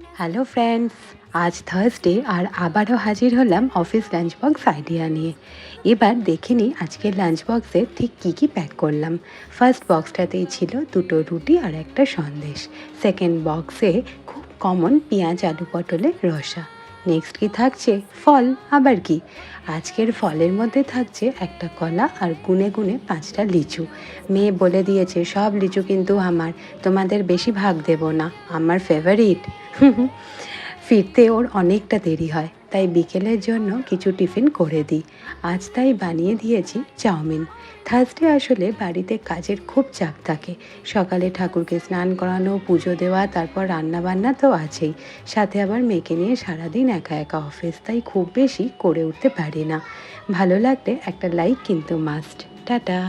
Hello friends আজ Thursday আর আবারও হাজির হলাম অফিস লাঞ্চ বক্স আইডিয়া নিয়ে। এবার দেখে নিই আজকের লাঞ্চ বক্সে ঠিক কী কী প্যাক করলাম। ফার্স্ট বক্সটাতেই ছিল দুটো রুটি আর একটা সন্দেশ। সেকেন্ড বক্সে খুব কমন পেঁয়াজ, আলু পটলের রসা। নেক্সট কি থাকছে? ফল। আবার কি? আজকের ফলের মধ্যে থাকছে একটা কলা আর গুনে গুনে পাঁচটা লিচু। মেয়ে বলে দিয়েছে, সব লিচু কিন্তু আমার। তোমাদের বেশি ভাগ দেব না। আমার ফেভারিট ফিরতে ওর অনেকটা দেরি হয়। তাই বিকেলের জন্য কিছু টিফিন করে দিই। আজ তাই বানিয়ে দিয়েছি চাউমিন। থার্সডে আসলে বাড়িতে কাজের খুব চাপ থাকে। সকালে ঠাকুরকে স্নান করানো, পুজো দেওয়া, তারপর রান্না বান্না তো আছেই। সাথে আবার মেয়েকে নিয়ে সারাদিন একা একা অফিস তাই খুব বেশি করে উঠতে পারি না। ভালো লাগলে একটা লাইক কিন্তু মাস্ট টাটা।